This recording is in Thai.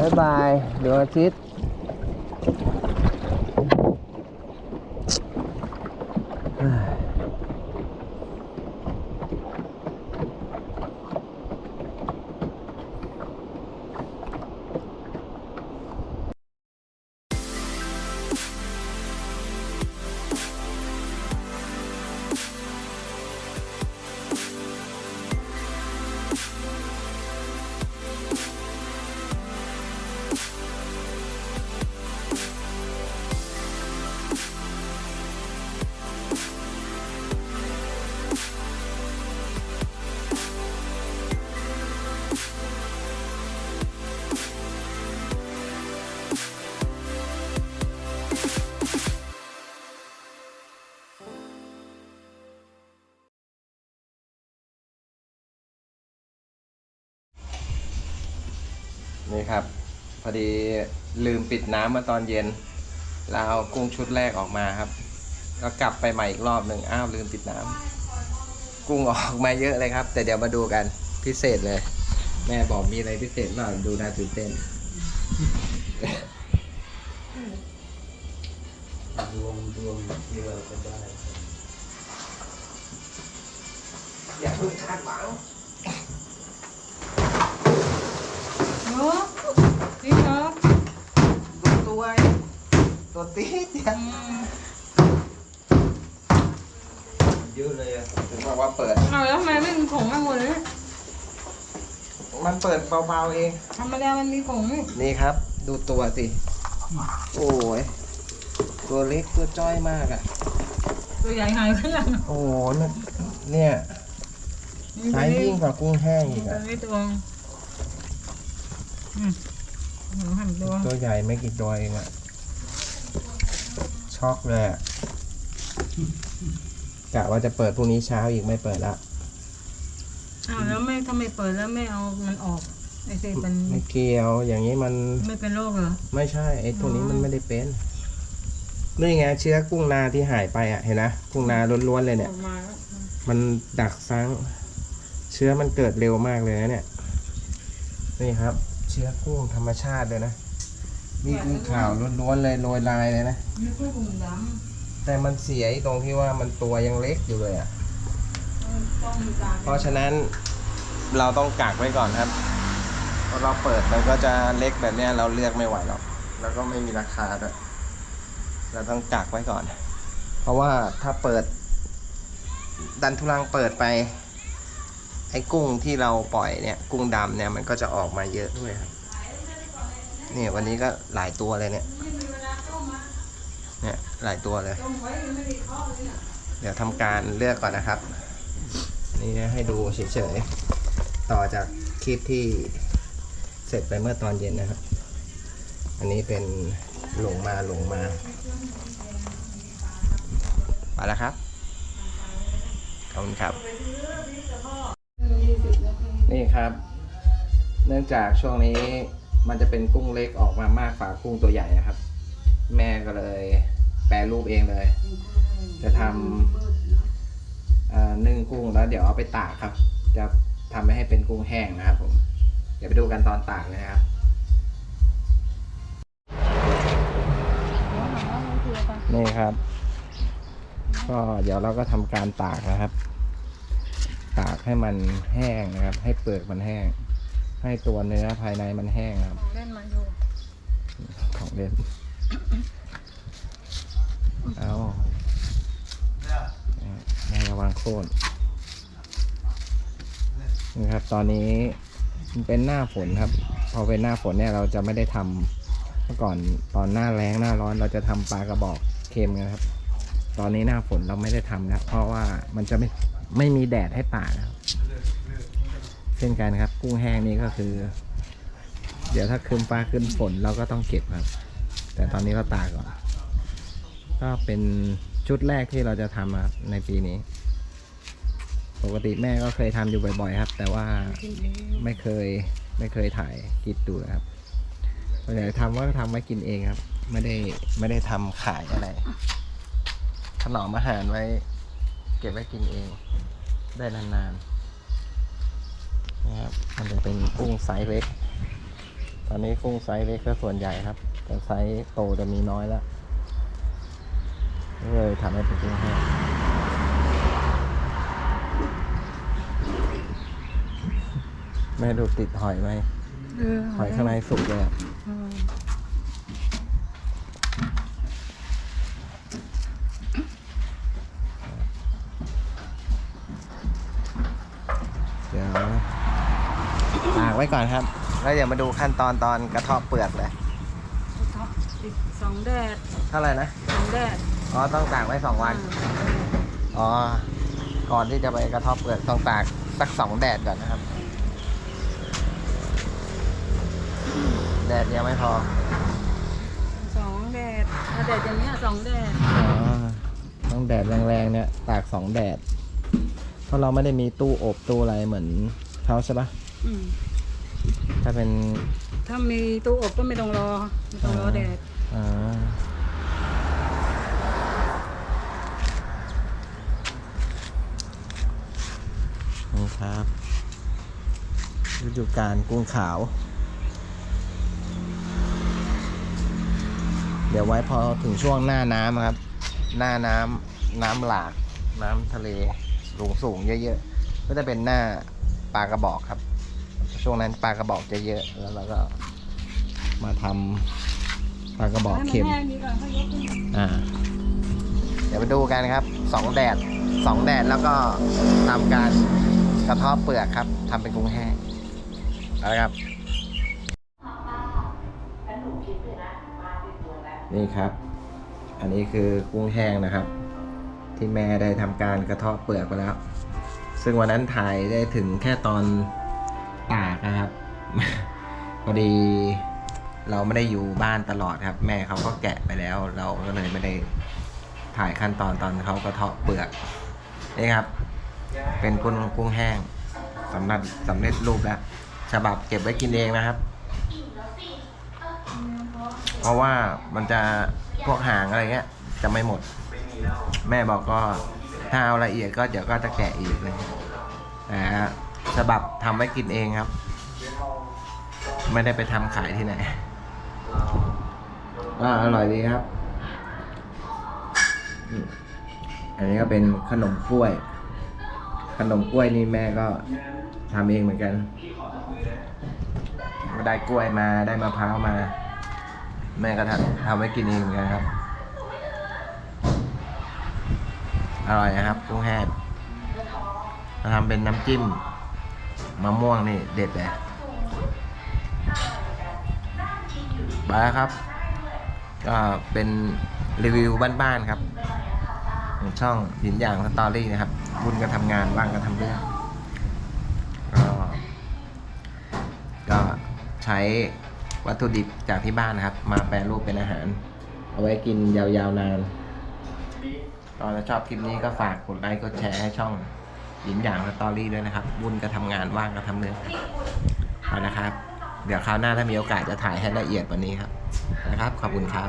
บ๊ายบายดวงอาทิตย์ อดีลืมปิดน้ำมาตอนเย็น แล้วเอากุ้งชุดแรกออกมาครับ ก็กลับไปใหม่อีกรอบหนึ่งอ้าวลืมปิดน้ำกุ้งออกมาเยอะเลยครับ แต่เดี๋ยวมาดูกันพิเศษเลย แม่บอกมีอะไรพิเศษหน่อยดูน่าตื่นเต้นดวงดวงที่เราจะได้ อย่าเพิ่งคาดหวัง เนาะนี่เนาะ ดู ตัวตัวตีดเดียวเยอะเลยอะถึงบอกว่าเปิด เอาแล้วทำไมไม่มีผงมาหมดเลยมันเปิดเบาๆเอง ธรรมดามันมีผงนี่นี่ครับ ดูตัวสิ โอ้ย ตัวเล็กตัวจ้อยมากอะ ตัวใหญ่หายไปยังโอ้โหมันเนี่ยไซส์ยิ่งกว่ากุ้งแห้งอีกตัวอะ นี้ตัวอืม หนูหันตัวตัวใหญ่ไม่กี่ตัวเองอะช็อกเลยอะกะว่าจะเปิดพรุ่งนี้เช้าอีกไม่เปิดละอ้าวแล้วไม่ทำไมเปิดแล้วไม่เอามันออกไอ้สิเป็นไม่เกี่ยว อย่างนี้มันไม่เป็นโรคเหรอ ไม่ใช่ไอ้ตัวนี้อ๋อมันไม่ได้เป็นนี่ไงเชื้อกุ้งนาที่หายไปอะเห็นนะกุ้งนาล้วนๆเลยเนี่ยออกมาแล้วมันดักซังเชื้อมันเกิดเร็วมากเลยนะเนี่ย นี่ครับ เชื้อกุ้งธรรมชาติเลยนะ นี่กุ้งขาวล้วนๆเลยโรยลายเลยนะ ไม่ค่อยถุงดแต่มันเสียตรงที่ว่ามันตัวยังเล็กอยู่เลยอะำต้องมีการเพราะฉะนั้นเราต้องกักไว้ก่อนครับพอเราเปิดมันก็จะเล็กแบบเนี้ยเราเลือกไม่ไหวหรอก แล้วก็ไม่มีราคาด้วย เราต้องกักไว้ก่อน เพราะว่าถ้าเปิด ดันทุลังเปิดไป ไอ้กุ้งที่เราปล่อยเนี่ย กุ้งดำเนี่ยมันก็จะออกมาเยอะด้วยครับนี่วันนี้ก็หลายตัวเลยเนี่ย เนี่ยหลายตัวเลย เดี๋ยวทำการเลือกก่อนนะครับ นี่ให้ดูเฉยๆ ต่อจากคลิปที่เสร็จไปเมื่อตอนเย็นนะครับ อันนี้เป็นหลงมาหลงมาไปแล้วครับ ขอบคุณครับ นี่ครับ เนื่องจากช่วงนี้มันจะเป็นกุ้งเล็กออกมามากกว่ากุ้งตัวใหญ่นะครับ แม่ก็เลยแปรรูปเองเลย จะทำนึ่งกุ้งแล้วเดี๋ยวเอาไปตากครับ จะทำให้เป็นกุ้งแห้งนะครับผม เดี๋ยวไปดูกันตอนตากเลยนะครับนี่ครับ ก็เดี๋ยวเราก็ทำการตากนะครับากให้มันแห้งนะครับ ให้เปลือกมันแห้ง ให้ตัวเนื้อภายในมันแห้งครับ ของเล่นมาอยู่ของเล่น เอาในระวังโค่นนี่ครับ ตอนนี้มันเป็นหน้าฝนครับ พอเป็นหน้าฝนเนี่ยเราจะไม่ได้ทำเมื่อก่อนตอนหน้าแล้งหน้าร้อนเราจะทำปลากระบอกเค็มกันครับ ตอนนี้หน้าฝนเราไม่ได้ทำแล้วเพราะว่ามันจะไม่ ไม่มีแดดให้ตากนะครับเช่นกันครับ กุ้งแห้งนี่ก็คือ เดี๋ยวถ้าคืนฟ้าคืนฝนเราก็ต้องเก็บครับ แต่ตอนนี้เราตากก่อน ก็เป็นชุดแรกที่เราจะทำครับในปีนี้ ปกติแม่ก็เคยทำอยู่บ่อย ๆ ครับ แต่ว่าไม่เคยไม่เคยถ่ายคลิปดูครับส่วนใหญ่ทำก็ทำไว้กินเองครับ ไม่ได้ไม่ได้ทำขายอะไรถนอมอาหารไว้ เก็บไว้กินเอง ได้นานๆนะครับมันจะเป็นกุ้งไซส์เล็ก ตอนนี้กุ้งไซส์เล็กก็ส่วนใหญ่ครับ แต่ไซส์โตจะมีน้อยแล้วก็เลยทำให้เป็นกุ้งแห้งแม่ดูติดหอยไหมเออหอยข้างในสุกเลยอะ เออ เดี๋ยวตาก ไว้ก่อนครับ แล้วเดี๋ยวมาดูขั้นตอนตอนกระเทาะเปลือกเลยท็อปอีกสองแดดเท่าไหร่นะสองแดดอ๋อต้องตากไว้สองวันอ๋อก่อนที่จะไปกระเทบเปลือกต้องตากสักสองแดดก่อนนะครับ แดดยังไม่พอสองแดดเอาแดดอย่างเนี้ยสองแดดอ๋อต้องแดดแรงๆเนี่ยตากสองแดด เพราะเราไม่ได้มีตู้อบตู้อะไรเหมือนเขาใช่ปะอืม ถ้าเป็นถ้ามีตู้อบก็ไม่ต้องรอไม่ต้องรอแดดอ่านี่ครับฤดูกาลกุ้งขาว เดี๋ยวไว้พอถึงช่วงหน้าน้ำครับ หน้าน้ำน้ำหลากน้ำทะเลสูงสูงๆเยอะๆ ก็จะเป็นหน้าปลากระบอกครับ ช่วงนั้นปลากระบอกจะเยอะแล้วเราก็มาทำปลากระบอกเค็ม ให้นแห้งดีกว่าให้ยกขึ้นอ่า เดี๋ยวมาดูกันครับสองแดดสองแดดแล้วก็ทำการกระเทบเปลือกครับทำเป็นกุ้งแห้งเอาละครับ นี่ครับ อันนี้คือกุ้งแห้งนะครับ ที่แม่ได้ทำการกระเทบเปลือกไปแล้ว ซึ่งวันนั้นถ่ายได้ถึงแค่ตอน ตากนะครับ พอดีเราไม่ได้อยู่บ้านตลอดครับ แม่เขาก็แกะไปแล้ว เราก็เลยไม่ได้ถ่ายขั้นตอนตอนเขากระเทาะเปลือกนี่ครับ เป็นกุ้งกุ้งแห้งสำนักสำเร็จรูปแล้วฉบับเก็บไว้กินเองนะครับ เพราะว่ามันจะพวกหางอะไรเงี้ย จะไม่หมด แม่บอกก็ถ้าเอาละเอียดก็เดี๋ยวก็จะแกะอีกเลยแต่ ฉบับทำไว้กินเองครับ ไม่ได้ไปทำขายที่ไหนอ่าอร่อยดีครับ อันนี้ก็เป็นขนมกล้วย ขนมกล้วยนี่แม่ก็ทำเองเหมือนกันได้กล้วยมาได้มะพร้าวมา แม่ก็ทำทำไว้กินเองเหมือนกันครับ อร่อยนะครับกุ้งแห้งเราทำเป็นน้ำจิ้ม มะม่วงนี่เด็ดเลยไปแล้วครับก็เป็นรีวิวบ้านๆครับของช่องหยินอย่างสตอรี่นะครับบุญก็ทำงานว่างก็ทำเรื่องก็ก็ใช้วัตถุดิบจากที่บ้านนะครับ มาแปรรูปเป็นอาหาร เอาไว้กินยาวๆนานก็ถ้าชอบคลิปนี้ก็ฝากกดไลค์กดแชร์ให้ช่อง หยินอย่างสตอรี่ด้วยนะครับบุญก็ทำงานว่างก็ทำเนื้อเอานะครับ เดี๋ยวคราวหน้าถ้ามีโอกาสจะถ่ายให้ละเอียดกว่านี้ครับนะครับ ขอบคุณครับ